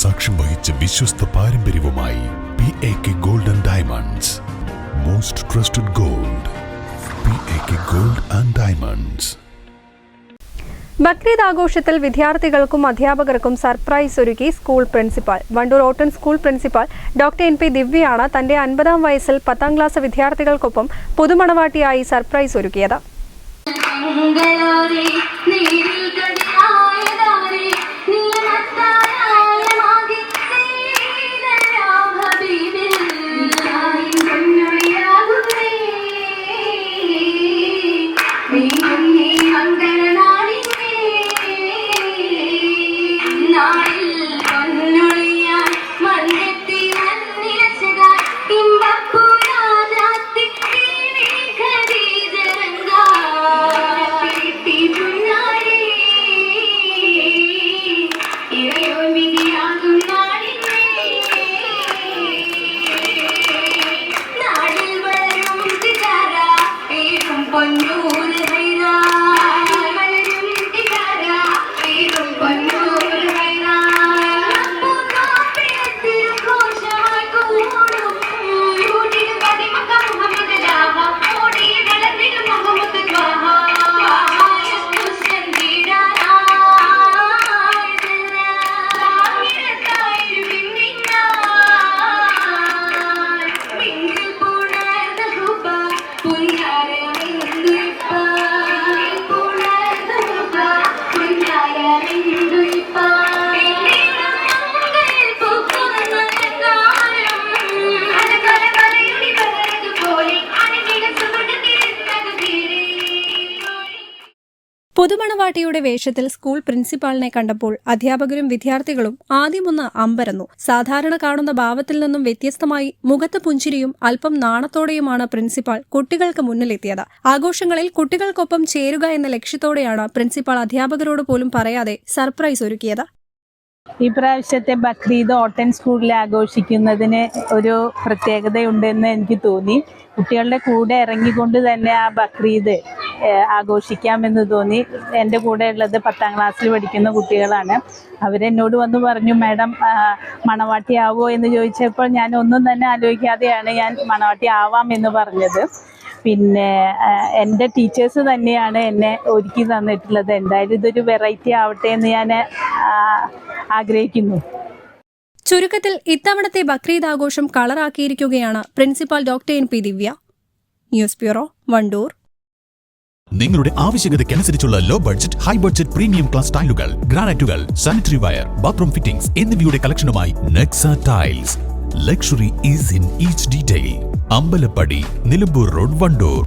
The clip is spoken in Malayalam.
സാക്ഷ്യം വഹിച്ച വിശ്വസ്ത പാരമ്പര്യവുമായി P A K gold and diamonds most trusted gold P A K gold and diamonds Bakrid ആഘോഷത്തിൽ വിദ്യാർത്ഥികൾക്കും അധ്യാപകർക്കും സർപ്രൈസ് ഒരുക്കി school principal. Wandoor ഓട്ടൺ school principal doctor N P ദിവ്യയാണ് തന്റെ അൻപതാം വയസ്സിൽ പത്താം ക്ലാസ് വിദ്യാർത്ഥികൾക്കൊപ്പം പുതുമണവാട്ടിയായി സർപ്രൈസ് ഒരുക്കിയത്. പുതുമണവാട്ടിയുടെ വേഷത്തിൽ സ്കൂൾ പ്രിൻസിപ്പാളിനെ കണ്ടപ്പോൾ അധ്യാപകരും വിദ്യാർത്ഥികളും ആദ്യമൊന്ന് അമ്പരന്നു. സാധാരണ കാണുന്ന ഭാവത്തിൽ നിന്നും വ്യത്യസ്തമായി മുഖത്ത് പുഞ്ചിരിയും അല്പം നാണത്തോടെയുമാണ് പ്രിൻസിപ്പാൾ കുട്ടികൾക്ക് മുന്നിലെത്തിയത്. ആഘോഷങ്ങളിൽ കുട്ടികൾക്കൊപ്പം ചേരുക എന്ന ലക്ഷ്യത്തോടെയാണ് പ്രിൻസിപ്പാൾ അധ്യാപകരോട് പോലും പറയാതെ സർപ്രൈസ് ഒരുക്കിയത്. ഈ പ്രാവശ്യത്തെ ബക്രീദ് ഓട്ടൻ സ്കൂളിൽ ആഘോഷിക്കുന്നതിന് ഒരു പ്രത്യേകതയുണ്ടെന്ന് എനിക്ക് തോന്നി. കുട്ടികളുടെ കൂടെ ഇറങ്ങിക്കൊണ്ട് തന്നെ ആ ബക്രീദ് ആഘോഷിക്കാമെന്ന് തോന്നി. എന്റെ കൂടെ ഉള്ളത് പത്താം ക്ലാസ്സിൽ പഠിക്കുന്ന കുട്ടികളാണ്. അവരെന്നോട് വന്ന് പറഞ്ഞു മാഡം മണവാട്ടി ആവോ? എന്ന് ചോദിച്ചപ്പോൾ ഞാൻ ഒന്നും തന്നെ ആലോചിക്കാതെയാണ് ഞാൻ മണവാട്ടി ആവാം എന്ന് പറഞ്ഞത്. പിന്നെ എന്റെ ടീച്ചേഴ്സ് തന്നെയാണ് എന്നെ ഒരുക്കി തന്നിട്ടുള്ളത്. എന്തായാലും ഇതൊരു വെറൈറ്റി ആവട്ടെ എന്ന് ഞാൻ ആഗ്രഹിക്കുന്നു. ചുരുക്കത്തിൽ ഇത്തവണത്തെ ബക്രീദ് ആഘോഷം കളറാക്കിയിരിക്കുകയാണ് principal doctor N P Divya. News bureau Wandoor. നിങ്ങളുടെ ആവശ്യകതയ്ക്കനുസരിച്ചുള്ള low budget high budget premium class ടൈലുകൾ ഗ്രാനൈറ്റുകൾ സാനിറ്ററി വയർ ബാത്റൂം ഫിറ്റിംഗ്സ് എന്നിവയുടെ കളക്ഷനുമായി Nexa tiles. Luxury is in each detail Ambalappadi Nilambur road Wandoor.